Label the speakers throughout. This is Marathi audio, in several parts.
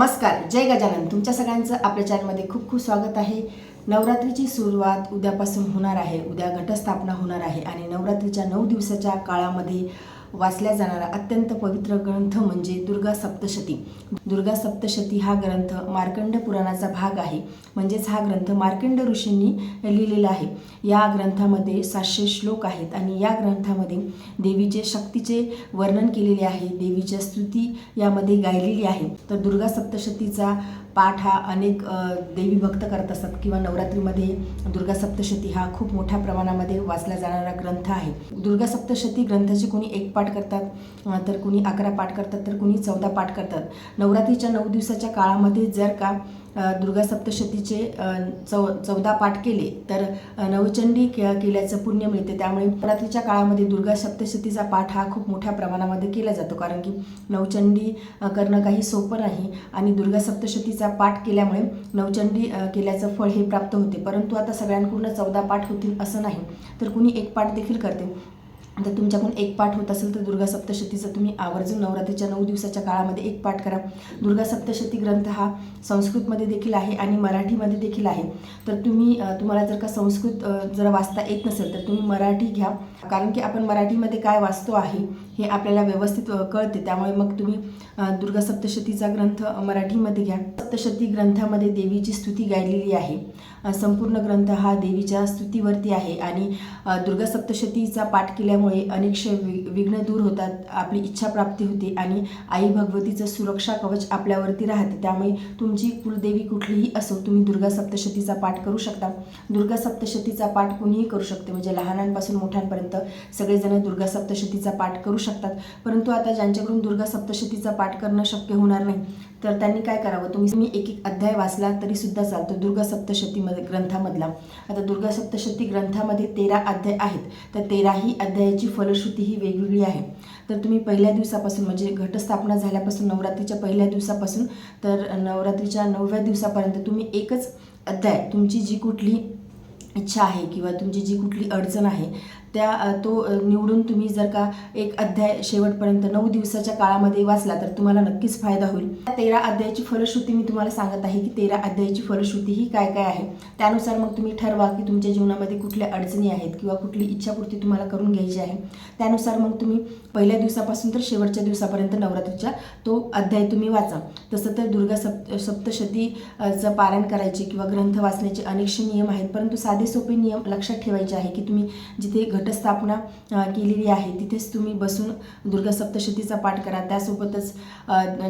Speaker 1: नमस्कार जय गजानन. तुमच्या सगळ्यांचं आपल्या चॅनलमध्ये खूप खूप स्वागत आहे. नवरात्रीची सुरुवात उद्यापासून होणार आहे. उद्या घटस्थापना होणार आहे आणि नवरात्रीच्या नऊ दिवसाच्या काळामध्ये वाचल्या जाणारा अत्यंत पवित्र ग्रंथ म्हणजे दुर्गा सप्तशती. दुर्गा सप्तशती हा ग्रंथ मार्कंड पुराणाचा भाग आहे. म्हणजेच हा ग्रंथ मार्कंड ऋषींनी लिहिलेला आहे. या ग्रंथामध्ये सातशे श्लोक आहेत आणि या ग्रंथामध्ये देवीचे शक्तीचे वर्णन केलेले आहे. देवीच्या स्तुती यामध्ये गायलेली आहे. तर दुर्गा सप्तशतीचा पाठ हा अनेक देवी भक्त करत असतात किंवा नवरात्रीमध्ये दुर्गा सप्तशती हा खूप मोठ्या प्रमाणामध्ये वाचला जाणारा ग्रंथ आहे. दुर्गा सप्तशती ग्रंथाचे कोणी एक पाठ करतात तर कोणी अकरा पाठ करतात तर कोणी चौदा पाठ करतात. नवरात्रीच्या नऊ दिवसाच्या काळामध्ये जर का दुर्गा सप्तशतीचे चौ चौदा पाठ केले तर नवचंडी के केल्याचं पुण्य मिळते. त्यामुळे रात्रीच्या काळामध्ये दुर्गा सप्तशतीचा पाठ हा खूप मोठ्या प्रमाणामध्ये केला जातो. कारण की नवचंडी करणं काही सोपं नाही आणि दुर्गा सप्तशतीचा पाठ केल्यामुळे नवचंडी केल्याचं फळ हे प्राप्त होते. परंतु आता सगळ्यांकडून चौदा पाठ होतील असं नाही. तर कुणी एक पाठ देखील करते. तर तुमच्याकडून एक पाठ होत असेल तर दुर्गा सप्तशतीचा तुम्ही आवर्जून नवरात्रीच्या नऊ दिवसाच्या काळामध्ये एक पाठ करा. दुर्गा सप्तशती ग्रंथ हा संस्कृतमध्ये देखील आहे आणि मराठीमध्ये देखील आहे. तर तुम्ही तुम्हाला जर का संस्कृत जर वाचता येत नसेल तर तुम्ही मराठी घ्या. कारण की आपण मराठीमध्ये काय वाचतो आहे हे आपल्याला व्यवस्थित कळते. त्यामुळे मग तुम्ही दुर्गा सप्तशतीचा ग्रंथ मराठीमध्ये घ्या. सप्तशती ग्रंथामध्ये देवीची स्तुती गायलेली आहे. संपूर्ण ग्रंथ हा देवीच्या स्तुतीवरती आहे. आणि दुर्गा सप्तशतीचा पाठ केल्यामुळे अनेकशे वि विघ्न दूर होतात आपली इच्छा प्राप्ती होते आणि आई भगवतीचं सुरक्षा कवच आपल्यावरती राहते. त्यामुळे तुमची कुलदेवी कुठलीही असो तुम्ही दुर्गा सप्तशतीचा पाठ करू शकता. दुर्गा सप्तशतीचा पाठ कुणीही करू शकते. म्हणजे लहानांपासून मोठ्यांपर्यंत सगळेजण दुर्गा सप्तशतीचा पाठ करू शकतात. परंतु आता ज्यांच्याकडून दुर्गा सप्तशतीचा पाठ करणं शक्य होणार नाही तर त्यांनी काय करावं? तुम्ही तुम्ही एक एक अध्याय वाचला तरी सुद्धा चालतो. दुर्गा सप्तशतीमध्ये ग्रंथामधला. आता दुर्गा सप्तशती ग्रंथामध्ये तेरा अध्याय आहेत. तर तेराही अध्यायाची फलश्रुती ही वेगवेगळी आहे. तर तुम्ही पहिल्या दिवसापासून म्हणजे घटस्थापना झाल्यापासून नवरात्रीच्या पहिल्या दिवसापासून तर नवरात्रीच्या नवव्या दिवसापर्यंत तुम्ही एकच अध्याय तुमची जी कुठली इच्छा आहे किंवा तुमची जी कुठली अडचण आहे त्या तो निवडून तुम्ही जर का एक अध्याय शेवटपर्यंत नऊ दिवसाच्या काळामध्ये वाचला तर तुम्हाला नक्कीच फायदा होईल. त्या तेरा अध्यायाची फलश्रुती मी तुम्हाला सांगत आहे की तेरा अध्यायाची फलश्रुती ही काय काय आहे? त्यानुसार मग तुम्ही ठरवा की तुमच्या जीवनामध्ये कुठल्या अडचणी आहेत किंवा कुठली इच्छापूर्ती तुम्हाला करून घ्यायची आहे. त्यानुसार मग तुम्ही पहिल्या दिवसापासून तर शेवटच्या दिवसापर्यंत नवरात्रीच्या तो अध्याय तुम्ही वाचा. तसं तर दुर्गा सप्त सप्तशतीचं पारायण करायचे किंवा ग्रंथ वाचण्याचे अनेकशे नियम आहेत परंतु साधे सोपे नियम लक्षात ठेवायचे आहे की तुम्ही जिथे घटस्थापना केलेली आहे. तिथेच तुम्ही बसून दुर्गा सप्तशतीचा पाठ करा. त्यासोबतच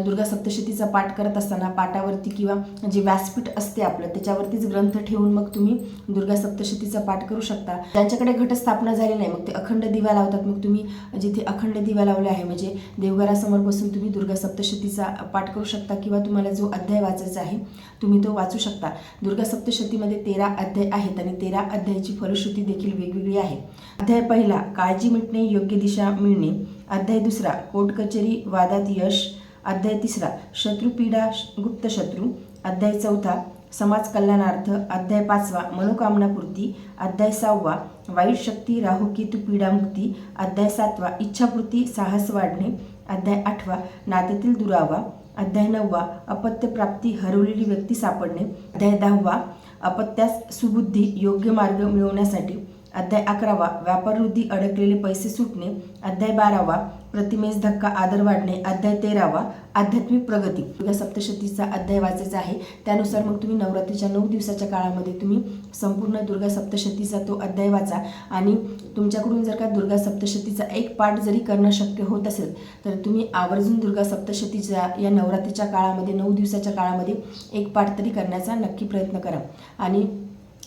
Speaker 1: दुर्गा सप्तशतीचा पाठ करत असताना पाटावरती किंवा जे व्यासपीठ असते आपलं त्याच्यावरतीच ग्रंथ ठेवून मग तुम्ही दुर्गा सप्तशतीचा पाठ करू शकता. ज्यांच्याकडे घटस्थापना झाली नाही मग ते अखंड दिवा लावतात. मग तुम्ही जिथे अखंड दिवा लावले आहे म्हणजे देवघरासमोर बसून तुम्ही दुर्गा सप्तशतीचा पाठ करू शकता किंवा तुम्हाला जो अध्याय वाचायचा आहे तुम्ही तो वाचू शकता. दुर्गा सप्तशतीमध्ये तेरा अध्याय आहेत आणि तेरा अध्यायाची फलश्रुती देखील वेगवेगळी आहे. अध्याय पहिला काळजी मिटणे योग्य दिशा मिळणे. अध्याय दुसरा कोर्ट कचेरी वादात यश. अध्याय तिसरा शत्रुपीडा गुप्त शत्रू. अध्याय चौथा समाज कल्याणार्थ. अध्याय पाचवा मनोकामनापूर्ती अध्याय सहावा वाईट शक्ती राहू केतू पीडामुक्ती अध्याय सातवा इच्छापूर्ती साहस वाढणे. अध्याय आठवा नात्यातील दुरावा. अध्याय नववा अपत्यप्राप्ती हरवलेली व्यक्ती सापडणे. अध्याय दहावा अपत्यास सुबुद्धी योग्य मार्ग मिळवण्यासाठी. अध्याय अकरावा. व्यापारवृद्धी अडकलेले पैसे सुटणे. अध्याय बारावा. प्रतिमेस धक्का आदर वाढणे. अध्याय तेरावा. आध्यात्मिक प्रगती. दुर्गा सप्तशतीचा अध्याय वाचायचा आहे. त्यानुसार मग तुम्ही नवरात्रीच्या नऊ दिवसाच्या काळामध्ये तुम्ही संपूर्ण दुर्गा सप्तशतीचा तो अध्याय वाचा. आणि तुमच्याकडून जर का दुर्गा सप्तशतीचा एक पाठ जरी करणं शक्य होत असेल तर तुम्ही आवर्जून दुर्गा सप्तशतीच्या या नवरात्रीच्या काळामध्ये नऊ दिवसाच्या काळामध्ये एक पाठ तरी करण्याचा नक्की प्रयत्न करा. आणि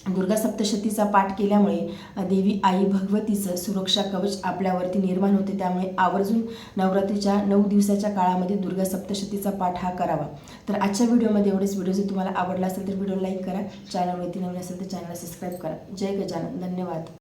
Speaker 1: दुर्गा सप्तशतीचा पाठ केल्यामुळे देवी आई भगवतीचं सुरक्षा कवच आपल्यावरती निर्माण होते. त्यामुळे आवर्जून नवरात्रीच्या नऊ दिवसाच्या काळामध्ये दुर्गा सप्तशतीचा पाठ हा करावा. तर आजच्या व्हिडिओमध्ये एवढेच. व्हिडिओ जर तुम्हाला आवडला असेल तर व्हिडिओ लाईक करा. चॅनलवरती नवीन असेल तर चॅनलला सबस्क्राईब करा. जय गजानन. धन्यवाद.